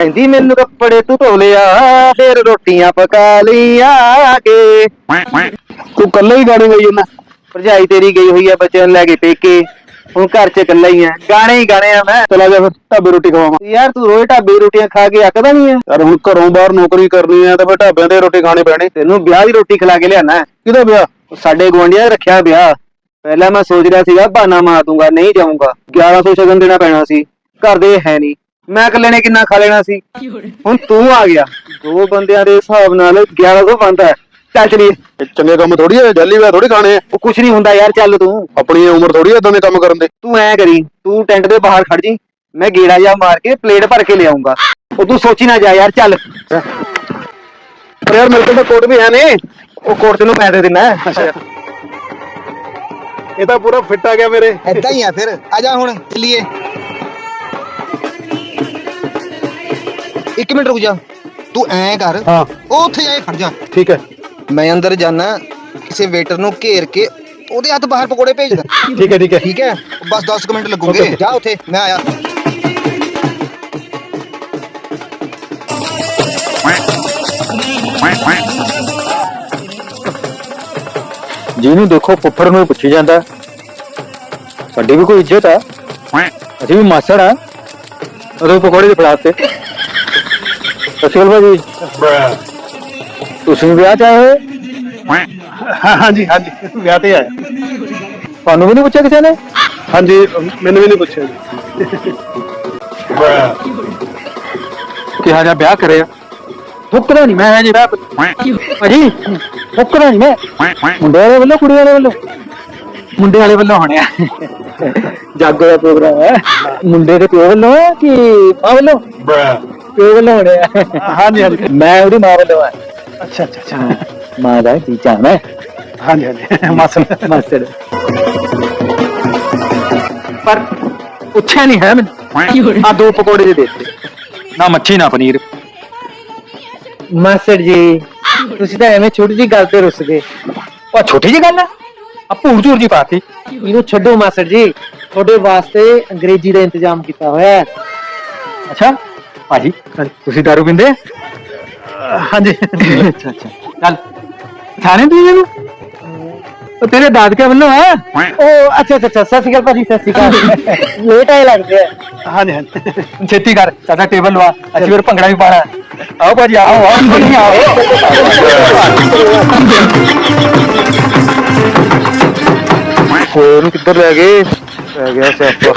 ਕਹਿੰਦੀ ਮੈਨੂੰ ਕੱਪੜੇ ਤੂੰ ਧੋ ਲਿਆ ਫਿਰ ਰੋਟੀਆਂ ਪਕਾ ਲਈਆਂ ਕੇ। ਤੂੰ ਕੱਲਾ ਹੀ ਗਾਣੇ ਗਾਈ ਜਾਂਦਾ। ਭਰਜਾਈ ਤੇਰੀ ਗਈ ਹੋਈ ਆ ਬੱਚਿਆਂ ਨੂੰ ਲੈ ਕੇ ਪੇਕੇ। ਹੁਣ ਘਰ 'ਚ ਇਕੱਲਾ ਹੀ ਆ। ਗਾਣੇ ਹੀ ਗਾਣੇ ਆ ਮੈਂ। ਚਲਾ ਜਾ ਫਿਰ ਢਾਬੇ ਰੋਟੀ ਖਵਾਵਾਂ। ਯਾਰ ਤੂੰ ਰੋਜ਼ ਢਾਬੇ ਦੀ ਰੋਟੀਆਂ ਖਾ ਕੇ ਅੱਕਦਾ ਨਹੀਂ ਆ। ਯਾਰ ਹੁਣ ਘਰੋਂ ਬਾਹਰ ਨੌਕਰੀ ਕਰਨੀ ਆ ਤੇ ਫਿਰ ਢਾਬਿਆਂ ਤੇ ਰੋਟੀ ਖਾਣੀ ਪੈਣੀ। ਤੈਨੂੰ ਵਿਆਹ ਦੀ ਰੋਟੀ ਖਿਲਾ ਕੇ ਲਿਆਣਾ। ਕਿਹਦਾ ਵਿਆਹ? ਸਾਡੇ ਗੁਆਂਢੀਆਂ ਨੇ ਰੱਖਿਆ ਵਿਆਹ। ਪਹਿਲਾਂ ਮੈਂ ਸੋਚ ਰਿਹਾ ਸੀਗਾ ਬਹਾਨਾ ਮਾਰ ਦੂੰਗਾ ਨਹੀਂ ਜਾਊਂਗਾ। 1100 ਸ਼ਗਨ ਦੇਣਾ ਪੈਣਾ ਸੀ। ਘਰ ਦੇ ਹੈ ਨਹੀਂ। ਮੈਂ ਇਕੱਲੇ ਨੇ ਕਿੰਨਾ ਖਾ ਲੈਣਾ ਸੀ? ਹੁਣ ਤੂੰ ਆ ਗਿਆ। ਦੋ ਬੰਦਿਆਂ ਦੇ ਹਿਸਾਬ ਨਾਲ 1100 ਬਣਦਾ ਹੈ। ਚੱਲ ਇਹ ਚੰਗੇ ਕੰਮ ਥੋੜੀ ਆ ਜੈਲੀ ਵਿਆਹ ਥੋੜੀ ਖਾਣੇ ਆ। ਉਹ ਕੁਛ ਨਹੀਂ ਹੁੰਦਾ ਯਾਰ ਚੱਲ ਤੂੰ। ਆਪਣੀ ਉਮਰ ਥੋੜੀ ਇਦਾਂ ਦੇ ਕੰਮ ਕਰਨ ਦੇ। ਤੂੰ ਐ ਕਰੀ ਤੂੰ ਟੈਂਟ ਦੇ ਬਾਹਰ ਖੜ ਜੀ। ਮੈਂ ਗੇੜਾ ਜਾ ਮਾਰ ਕੇ ਪਲੇਟ ਭਰ ਕੇ ਲਿਆਉਂਗਾ। ਉਹ ਤੂੰ ਸੋਚੀ ਨਾ ਜਾ ਯਾਰ ਚੱਲ। ਪਰ ਯਾਰ ਮੇਰੇ ਕੋਲ ਤਾਂ ਕੋਟ ਵੀ ਹੈ ਨੇ ਉਹ ਕੋਟ ਤੈਨੂੰ ਮੈਂ ਦੇ ਦਿੰਦਾ। ਇਹ ਤਾਂ ਪੂਰਾ ਫਿੱਟ ਆ ਗਿਆ ਮੇਰੇ। ਐਦਾਂ ਹੀ ਆ ਫਿਰ। ਆ ਜਾ ਹੁਣ ਚੱਲੀਏ। ਇੱਕ ਮਿੰਟ ਰੁਕ ਜਾ। ਤੂੰ ਐਂ ਕਰ। ਹਾਂ। ਉਹ ਉੱਥੇ ਜਾ ਕੇ ਖੜ ਜਾ। ਠੀਕ ਹੈ। ਮੈਂ ਅੰਦਰ ਜਾਣਾ ਕਿਸੇ ਵੇਟਰ ਨੂੰ ਘੇਰ ਕੇ ਉਹਦੇ ਹੱਥ ਬਾਹਰ ਪਕੌੜੇ ਭੇਜਦਾ ਠੀਕ ਹੈ ਠੀਕ ਹੈ। ਠੀਕ ਹੈ? ਬਸ 10 ਕੁ ਮਿੰਟ ਲੱਗੂਗੇ। Okay. ਜਾ ਉੱਥੇ ਮੈਂ ਆਇਆ। ਜਿਹਨੂੰ ਦੇਖੋ ਫੁੱਫੜ ਨੂੰ ਪੁੱਛੀ ਜਾਂਦਾ। ਸਾਡੀ ਵੀ ਕੋਈ ਇੱਜ਼ਤ ਆ। ਅਸੀਂ ਵੀ ਮਾਸੜ ਆ। ਉਦੋਂ ਪਕੌੜੇ ਦੇ ਫੜਾਤੇ ਅਸਲ ਭਾਜੀ। ਤੁਸੀਂ ਵਿਆਹ ਚ ਆਏ ਹੋਏ? ਹਾਂ ਹਾਂਜੀ ਹਾਂਜੀ ਵਿਆਹ ਤੇ ਆਇਆ ਤੁਹਾਨੂੰ ਵੀ ਨਹੀਂ ਪੁੱਛਿਆ ਕਿਸੇ ਨੇ? ਹਾਂਜੀ ਮੈਨੂੰ ਵੀ ਨਹੀਂ ਪੁੱਛਿਆ ਜੀ। ਕਿਹਾ ਜਾ ਵਿਆਹ ਕਰਿਆ। ਫੁੱਕਦਾ ਨਹੀਂ ਮੈਂ ਜੀ ਵਿਆਹ ਭਾਜੀ ਫੁੱਕਦਾ ਨਹੀਂ ਮੈਂ। ਮੁੰਡੇ ਵਾਲੇ ਵੱਲੋਂ ਕੁੜੀ ਵਾਲੇ ਵੱਲੋਂ? ਮੁੰਡੇ ਵਾਲੇ ਵੱਲੋਂ ਹੋਣਿਆ ਜਾਗੋ ਦਾ ਪ੍ਰੋਗਰਾਮ ਹੈ। ਮੁੰਡੇ ਦੇ ਪਿਓ ਵੱਲੋਂ ਹੈ ਕਿ ਮਾਂ ਵੱਲੋਂ? ਪਿਓ ਵੱਲੋਂ ਹੋਣਿਆ ਹਾਂਜੀ ਹਾਂਜੀ। ਮੈਂ ਉਹਦੀ ਮਾਂ ਵੱਲੋਂ ਆ। ਅੱਛਾ ਅੱਛਾ ਅੱਛਾ। ਮਾਂ ਦਾ ਚੀਚਾ ਮੈਂ ਹਾਂਜੀ ਹਾਂਜੀ। ਮਾਸਨ ਮਾਸਟਰ ਪਰ ਪੁੱਛਿਆ ਨਹੀਂ ਹੈ ਮੈਨੂੰ। ਆ ਦੋ ਪਕੌੜੇ ਦੇ ਦਿੱਤੇ ਨਾ ਮੱਛੀ ਨਾ ਪਨੀਰ। ਮਾਸਟਰ ਜੀ ਤੁਸੀਂ ਤਾਂ ਐਵੇਂ ਛੋਟੀ ਜੀ ਗੱਲ ਤੇ ਰੁੱਸ ਗਏ। ਉਹ ਛੋਟੀ ਜਿਹੀ ਗੱਲ ਆ? ਆ ਭੂਰ ਝੂਰ ਜੀ ਪਾਤੀ। ਇਹਨੂੰ ਛੱਡੋ ਮਾਸਟਰ ਜੀ। ਤੁਹਾਡੇ ਵਾਸਤੇ ਅੰਗਰੇਜ਼ੀ ਦਾ ਇੰਤਜ਼ਾਮ ਕੀਤਾ ਹੋਇਆ ਹੈ। ਅੱਛਾ। ਭਾਜੀ ਤੁਸੀਂ ਦਾਰੂ ਪੀਂਦੇ ਆ? ਹਾਂਜੀ। ਅੱਛਾ ਅੱਛਾ। ਚੱਲ ਥਾਣੇ ਦੀ ਇਹਨੂੰ ਉਹ ਤੇਰੇ ਦਾਦਕੇ ਵੱਲੋਂ ਆ? ਉਹ ਅੱਛਾ ਅੱਛਾ ਅੱਛਾ ਸਤਿ ਸ਼੍ਰੀ ਅਕਾਲ ਭਾਜੀ ਸਤਿ ਸ਼੍ਰੀ ਅਕਾਲ। ਲੇਟ ਆਏ ਲੱਗਦੇ ਆ। ਹਾਂਜੀ ਹਾਂਜੀ। ਛੇਤੀ ਕਰ ਸਾਡਾ ਟੇਬਲ ਲਵਾ। ਅਸੀਂ ਫਿਰ ਭੰਗੜਾ ਵੀ ਪਾਣਾ ਆਓ ਭਾਜੀ ਆਓ ਆਓ ਨਹੀਂ ਆਓ ਹੋਰ ਨੂੰ ਕਿੱਧਰ ਲੈ ਗਏ? ਪੈ ਗਿਆ ਸਿਆਪਾ।